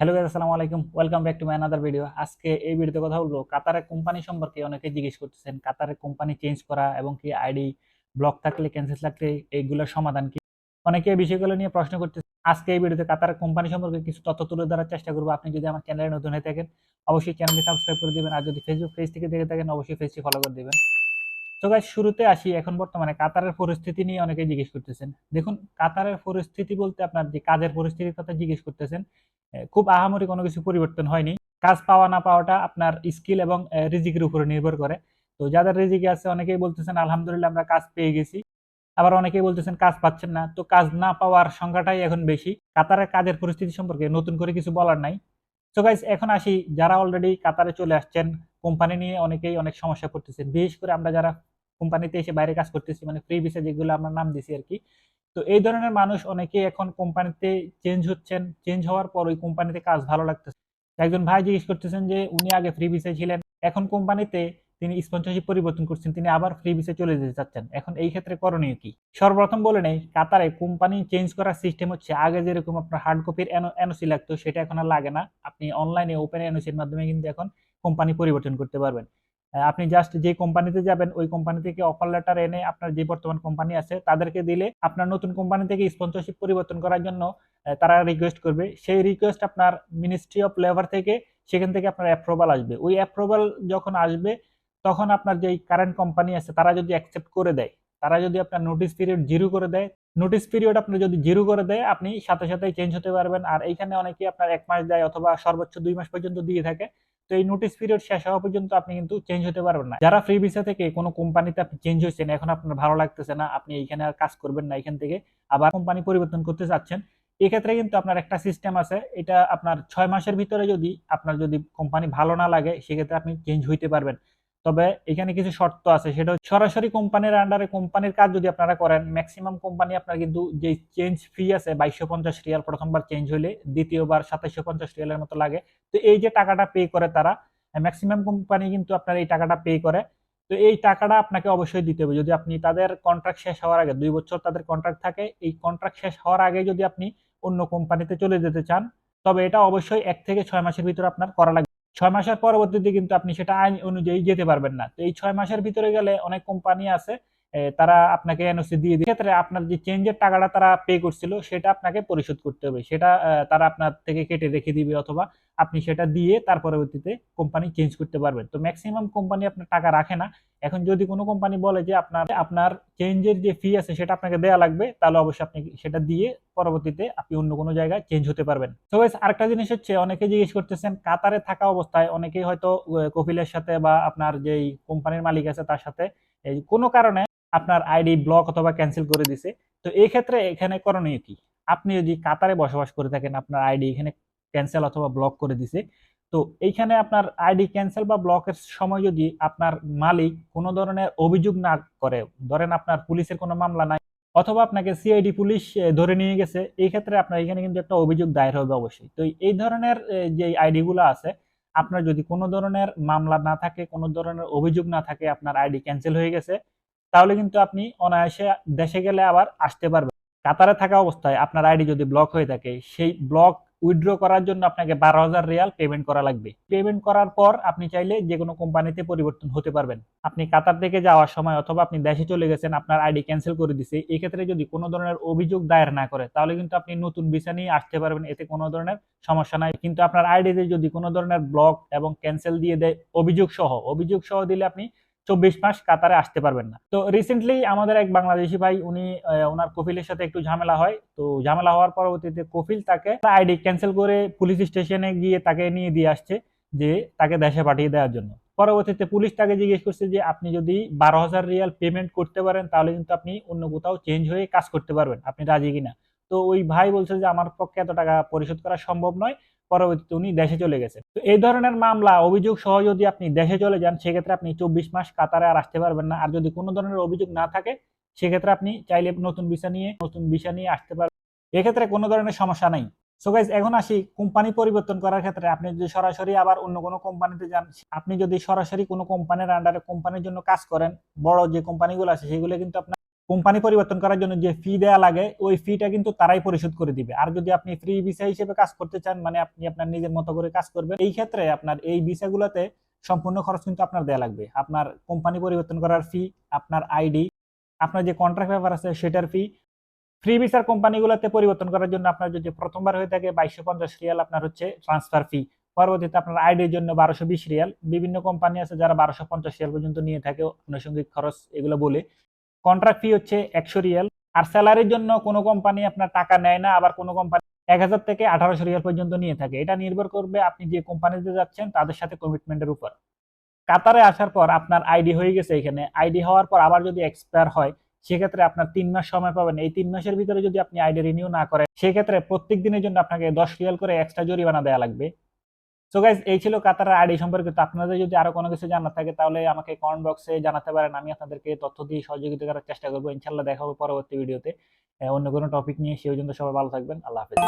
Hello guys আসসালামু আলাইকুম। Welcome back to my another video আজকে এই ভিডিওতে কথা বলব কাতারের কোম্পানি সম্পর্কে অনেকে জিজ্ঞেস করতেছেন কাতারের কোম্পানি চেঞ্জ করা এবং কি আইডি ব্লক থাকলে ক্যান্সেল থাকলে এইগুলোর সমাধান কি? অনেকে এই বিষয়গুলো নিয়ে প্রশ্ন করতেছে। আজকে এই ভিডিওতে কাতারের কোম্পানি সম্পর্কে কিছু তথ্য তুলে ধরার চেষ্টা করব। আপনি যদি আমার চ্যানেলে নতুন হয়ে থাকেন, অবশ্যই চ্যানেলটি সাবস্ক্রাইব করে দিবেন। আর যদি ফেসবুক পেজ থেকে দেখে থাকেন, অবশ্যই পেজটি ফলো করে দিবেন। তো গাইস শুরুতে আসি। এখন বর্তমানে কাতারের পরিস্থিতি নিয়ে অনেকে জিজ্ঞেস করতেছেন। দেখুন কাতারের পরিস্থিতি বলতে আপনার যে কাজের পরিস্থিতির কথা জিজ্ঞেস করতেছেন খুব আহামরি কোনো কিছু পরিবর্তন হয়নি। কাজ পাওয়া না পাওয়াটা আপনার স্কিল এবং রিজিকের উপরে নির্ভর করে। তো যাদের রিজিকে আছে অনেকেই বলতেছেন, আলহামদুলিল্লাহ আমরা কাজ পেয়ে গেছি। আবার অনেকেই বলতেছেন, কাজ পাচ্ছেন না। তো কাজ না পাওয়ার সংখ্যাটাই এখন বেশি। কাতারের কাজের পরিস্থিতি সম্পর্কে নতুন করে কিছু বলার নাই। তো গাইস এখন আসি, যারা অলরেডি কাতারে চলে আসছেন, কোম্পানি নিয়ে অনেকেই অনেক সমস্যা করতেছেন। বিশেষ করে আমরা যারা কোম্পানিতে এসে বাইরে কাজ করতেছি মানে ফ্রি ভিসা যেগুলো আমরা নাম দিছি আর কি তো এই ধরনের মানুষ অনেকে এখন কোম্পানিতে চেঞ্জ হচ্ছেন। চেঞ্জ হওয়ার পর ওই কোম্পানিতে কাজ ভালো লাগতেছে। একজন ভাই জিজ্ঞেস করতেছেন যে, উনি আগে ফ্রি ভিসায় ছিলেন, এখন কোম্পানিতে তিনি স্পন্সরশিপ পরিবর্তন করছেন, তিনি আবার ফ্রি ভিসায় চলে যেতে চাচ্ছেন। এখন এই ক্ষেত্রে করণীয় কি? সর্বপ্রথম বলে নেই, কাতারে কোম্পানি চেঞ্জ করার সিস্টেম হচ্ছে, আগে যেরকম আপনার হার্ড কপির এনওসি লাগতো, সেটা এখন আর লাগে না। আপনি অনলাইনে ওপেন এনওসির মাধ্যমে কিন্তু এখন কোম্পানি পরিবর্তন করতে পারবেন। আপনি জাস্ট যে কোম্পানিতে যাবেন, ওই কোম্পানি থেকে অফার লেটার এনে আপনার যে বর্তমান কোম্পানি আছে, তাদেরকে দিলে আপনার নতুন কোম্পানি থেকে স্পন্সরশিপ পরিবর্তন করার জন্য তারা রিকোয়েস্ট করবে। সেই রিকোয়েস্ট আপনার মিনিস্ট্রি অফ লেবার থেকে সেখান থেকে আপনার অ্যাপ্রুভাল আসবে। ওই অ্যাপ্রুভাল যখন আসবে, তখন আপনার যেই কারেন্ট কোম্পানি আছে, তারা যদি অ্যাকসেপ্ট করে দেয়, তারা যদি আপনার নোটিস পিরিয়ড জিরো করে দেয় নোটিস পিরিয়ড আপনি যদি জিরো করে দেয়, আপনি সাথে সাথে চেঞ্জ হতে পারবেন। আর এইখানে অনেকে আপনার এক মাস দেয় অথবা সর্বোচ্চ দুই মাস পর্যন্ত দিয়ে থাকে। তো এই নোটিস পিরিয়ড শেষ হওয়া পর্যন্ত আপনি কিন্তু চেঞ্জ হতে পারবেন না। যারা ফ্রি ভিসা থেকে কোনো কোম্পানিতে আপনি চেঞ্জ হয়েছেন, এখন আপনার ভালো লাগতেছে না, আপনি এইখানে আর কাজ করবেন না এখান থেকে আবার কোম্পানি পরিবর্তন করতে চাচ্ছেন, এক্ষেত্রে কিন্তু আপনার একটা সিস্টেম আছে, এটা আপনার ছয় মাসের ভিতরে যদি আপনার যদি কোম্পানি ভালো না লাগে, সেক্ষেত্রে আপনি চেঞ্জ হইতে পারবেন। তবে এখানে কিছু শর্ত আছে, সেটা সরাসরি কোম্পানির আন্ডারে কোম্পানির কাজ যদি আপনারা করেন ম্যাক্সিমাম কোম্পানি আপনার কিন্তু যে চেঞ্জ ফি আছে বাইশশো পঞ্চাশ রিয়াল প্রথমবার চেঞ্জ হলে দ্বিতীয়বার সাতাইশশো পঞ্চাশ রিয়ালের মতো লাগে। তো এই যে টাকাটা পে করে তারা ম্যাক্সিমাম কোম্পানি কিন্তু আপনার এই টাকাটা পে করে। তো এই টাকাটা আপনাকে অবশ্যই দিতে হবে। যদি আপনি তাদের কন্ট্রাক্ট শেষ হওয়ার আগে, দুই বছর তাদের কন্ট্রাক্ট থাকে, এই কন্ট্রাক্ট শেষ হওয়ার আগে যদি আপনি অন্য কোম্পানিতে চলে যেতে চান, তবে এটা অবশ্যই এক থেকে ছয় মাসের ভিতরে আপনার করা লাগবে। ছয় মাসের পরবর্তীতে কিন্তু আপনি সেটা আইন অনুযায়ী যেতে পারবেন না। তো এই ছয় মাসের ভিতরে গেলে অনেক কোম্পানি আছে তারা আপনাকে এনওসি দিয়ে দিয়ে ক্ষেত্রে আপনার যে চেঞ্জের টাকাটা তারা পে করছিল সেটা আপনাকে পরিশোধ করতে হবে। সেটা তারা আপনার থেকে কেটে রেখে দিবে অথবা আপনি সেটা দিয়ে তার পরবর্তীতে কোম্পানি চেঞ্জ করতে পারবেন। তো ম্যাক্সিমাম কোম্পানি আপনার টাকা রাখে না। এখন যদি কোনো কোম্পানি বলে যে আপনার আপনার চেঞ্জের যে ফি আছে সেটা আপনাকে দেওয়া লাগবে তাহলে অবশ্যই আপনি সেটা দিয়ে পরবর্তীতে আপনি অন্য কোনো জায়গায় চেঞ্জ হতে পারবেন। তো guys, আরেকটা জিনিস হচ্ছে অনেকে জিজ্ঞেস করতেছেন কাতারে থাকা অবস্থায় অনেকেই হয়তো কপিলের সাথে বা আপনার যেই কোম্পানির মালিক আছে তার সাথে কোনো কারণে আপনার আইডি ব্লক অথবা ক্যান্সেল করে দিছে। তো এই ক্ষেত্রে এখানে করণীয় কি? আপনি যদি কাতারে বসবাস করে থাকেন, আপনার আইডি এখানে ক্যান্সেল অথবা ব্লক করে দিছে, তো এইখানে আপনার আইডি ক্যান্সেল বা ব্লকের সময় যদি আপনার মালিক কোনো ধরনের অভিযোগ না করে, ধরেন আপনার পুলিশের কোনো মামলা নাই, অথবা আপনাকে সিআইডি পুলিশ ধরে নিয়ে গেছে, এই ক্ষেত্রে আপনার এখানে কিন্তু একটা অভিযোগ দায়ের হবে অবশ্যই। তো এই ধরনের যে আইডি গুলো আছে, আপনার যদি কোনো ধরনের মামলা না থাকে, কোনো ধরনের অভিযোগ না থাকে, আপনার আইডি ক্যান্সেল হয়ে গেছে তাহলে কিন্তু আপনি অনায়াসে দেশে গেলে আবার আসতে পারবেন। কাতারে থাকা অবস্থায় আপনার আইডি যদি ব্লক হয়ে থাকে, সেই ব্লক উইথড্র করার জন্য আপনাকে বারো হাজার রিয়াল পেমেন্ট করা লাগবে। পেমেন্ট করার পর আপনি চাইলে যে কোনো কোম্পানিতে পরিবর্তন হতে পারবেন। আপনি কাতার থেকে যাওয়ার সময় অথবা আপনি দেশে চলে গেছেন, আপনার আইডি ক্যান্সেল করে দিছে, এক্ষেত্রে যদি কোনো ধরনের অভিযোগ দায়ের না করে, তাহলে কিন্তু আপনি নতুন ভিসা নিয়ে আসতে পারবেন, এতে কোনো ধরনের সমস্যা নাই। কিন্তু আপনার আইডিতে যদি কোনো ধরনের ব্লক এবং ক্যান্সেল দিয়ে দেয় অভিযোগ সহ অভিযোগ সহ দিলে আপনি চব্বিশ মাস কাতারে আসতে পারবেন না। তো রিসেন্টলি আমাদের এক বাংলাদেশি ভাই, উনি ওনার কপিলের সাথে একটু ঝামেলা হয়। তো ঝামেলা হওয়ার পরবর্তীতে কপিল তাকে আইডি ক্যান্সেল করে পুলিশ স্টেশনে গিয়ে তাকে নিয়ে দিয়ে আসছে যে তাকে দেশে পাঠিয়ে দেওয়ার জন্য। পরবর্তীতে পুলিশ তাকে জিজ্ঞেস করছে যে, আপনি যদি বারো হাজার রিয়াল পেমেন্ট করতে পারেন, তাহলে কিন্তু আপনি অন্য কোথাও চেঞ্জ হয়ে কাজ করতে পারবেন। আপনি রাজি কিনা? তো ওই ভাই বলছে যে, আমার পক্ষে এত টাকা পরিশোধ করা সম্ভব নয়। পরবর্তীতে উনি দেশে চলে গেছে তো এই ধরনের মামলা, অভিযোগ সহ যদি আপনি দেশে চলে যান, সেক্ষেত্রে আপনি চব্বিশ মাস কাতারে আর আসতে পারবেন না। আর যদি কোনো ধরনের অভিযোগ না থাকে, সেক্ষেত্রে আপনি চাইলে নতুন ভিসা নিয়ে, নতুন ভিসা নিয়ে আসতে পারবেন। এক্ষেত্রে কোনো ধরনের সমস্যা নেই। সো গাইজ এখন আসি কোম্পানি পরিবর্তন করার ক্ষেত্রে। আপনি যদি সরাসরি আবার অন্য কোনো কোম্পানিতে যান, আপনি যদি সরাসরি কোনো কোম্পানির আন্ডারে কোম্পানির জন্য কাজ করেন, বড় যে কোম্পানিগুলো আছে, সেগুলো কিন্তু আপনার কোম্পানি পরিবর্তন করার জন্য যে ফি দেওয়া লাগে, ওই ফিটা কিন্তু তারাই পরিশোধ করে দিবে। আর যদি আপনি ফ্রি ভিসা হিসেবে কাজ করতে চান মানে আপনি আপনার নিজের মতো করে কাজ করবেন, এই ক্ষেত্রে আপনার এই ভিসাগুলোতে সম্পূর্ণ খরচ কিন্তু আপনার দেওয়া লাগবে। আপনার কোম্পানি পরিবর্তন করার ফি আপনার আইডি আপনার যে কন্ট্রাক্ট পেপার আছে সেটার ফি ফ্রি ভিসার কোম্পানিগুলোতে পরিবর্তন করার জন্য আপনার যদি প্রথমবার হয়ে থাকে বাইশশো পঞ্চাশ রিয়াল আপনার হচ্ছে ট্রান্সফার ফি পরবর্তীতে আপনার আইডির জন্য বারোশো বিশ রিয়াল। বিভিন্ন কোম্পানি আছে যারা বারোশো পঞ্চাশ রিয়াল পর্যন্ত নিয়ে থাকে, আনুষঙ্গিক খরচ এগুলো বলে। কন্ট্রাক্ট ফি হচ্ছে একশো রিয়াল। আর স্যালারির জন্য কোনো কোম্পানি আপনার টাকা নেয় না, আবার কোনো কোম্পানি এক হাজার থেকে আঠারোশো রিয়াল পর্যন্ত নিয়ে থাকে। এটা নির্ভর করবে আপনি যে কোম্পানিতে যাচ্ছেন, তাদের সাথে কমিটমেন্টের উপর। কাতারে আসার পর আপনার আইডি হয়ে গেছে এখানে। আইডি হওয়ার পর আবার যদি এক্সপায়ার হয়, সেক্ষেত্রে আপনার তিন মাস সময় পাবেন। এই তিন মাসের ভিতরে যদি আপনি আইডি রিনিউ না করেন, সেক্ষেত্রে প্রত্যেক দিনের জন্য আপনাকে দশ রিয়াল করে এক্সট্রা জরিমানা দেওয়া লাগবে। সো গাইজ এই ছিল কাতারের আইডি সম্পর্কে তো আপনাদের যদি আরও কোনো কিছু জানার থাকে, তাহলে আমাকে কমেন্ট বক্সে জানাতে পারেন। আমি আপনাদেরকে তথ্য দিয়ে সহযোগিতা করার চেষ্টা করব। ইনশাল্লাহ দেখা হবে পরবর্তী ভিডিওতে অন্য কোনো টপিক নিয়ে সেই পর্যন্ত সবাই ভালো থাকবেন। আল্লাহ হাফেজ।